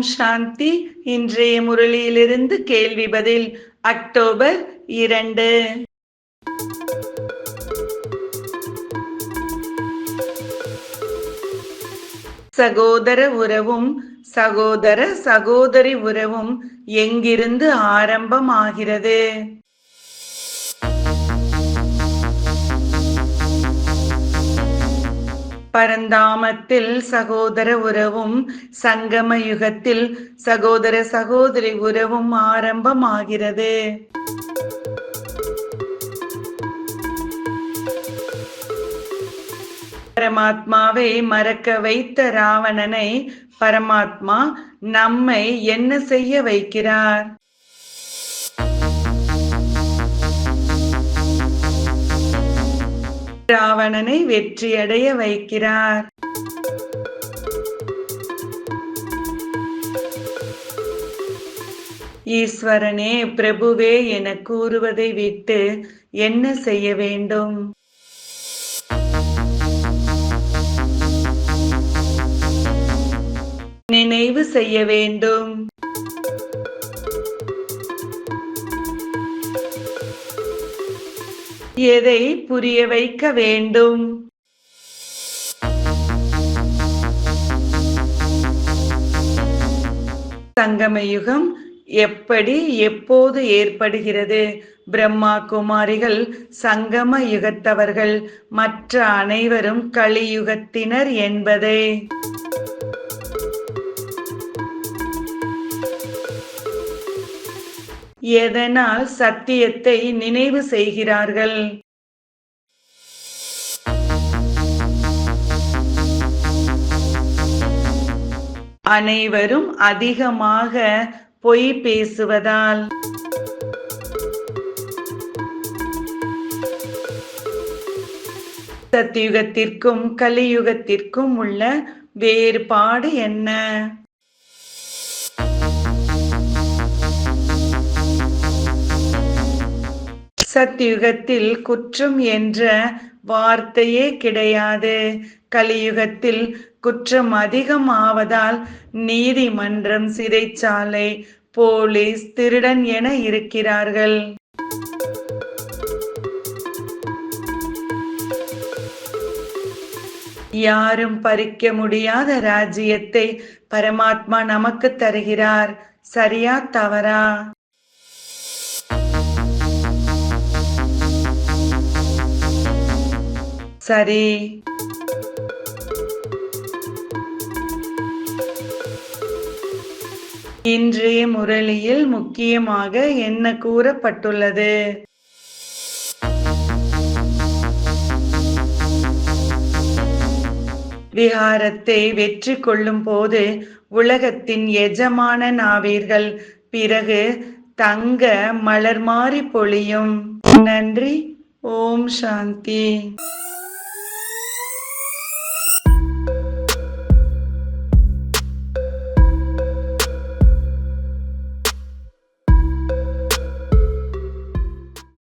ஓம் சாந்தி. இன்றைய முரளியிலிருந்து கேள்வி பதில் அக்டோபர் இரண்டு. சகோதர உறவும் சகோதர சகோதரி உறவும் எங்கிருந்து ஆரம்பமாகிறது? பரந்தாமத்தில் சகோதர உறவும் சங்கம யுகத்தில் சகோதர சகோதரி உறவும் ஆரம்பமாகிறது. பரமாத்மாவை மறக்க வைத்த ராவணனை பரமாத்மா நம்மை என்ன செய்ய வைக்கிறார்? ராவணனை வெற்றியடைய வைக்கிறார். ஈஸ்வரனே பிரபுவே என கூறுவதை விட்டு என்ன செய்ய வேண்டும்? நினைவு செய்ய வேண்டும். எதை புரிய வைக்க வேண்டும்? சங்கம யுகம் எப்படி எப்போது ஏற்படுகிறது? பிரம்மா குமாரிகள் சங்கம யுகத்தவர்கள் மற்ற அனைவரும் கலியுகத்தினர் என்பதை. எதனால் சத்தியத்தை நினைவு செய்கிறார்கள்? அனைவரும் அதிகமாக பொய் பேசுவதால். சத்தியுகத்திற்கும் கலியுகத்திற்கும் உள்ள வேறுபாடு என்ன? சத்தியுகத்தில் குற்றம் என்ற வார்த்தையே கிடையாது. கலியுகத்தில் குற்றம் அதிகமாவதால் நீதிமன்றம் சிறைச்சாலை போலீஸ் திருடன் என இருக்கிறார்கள். யாரும் பறிக்க முடியாத ராஜ்யத்தை பரமாத்மா நமக்கு தருகிறார். சரியா தவறா? சரி. இன்றைய முரளியில் முக்கியமாக என்ன கூறப்பட்டுள்ளது? விஹாரத்தை வெற்றி கொள்ளும் போது உலகத்தின் எஜமானன் ஆவீர்கள் பிறகு தங்க மலர் மாறி பொழியும். நன்றி. ஓம் சாந்தி.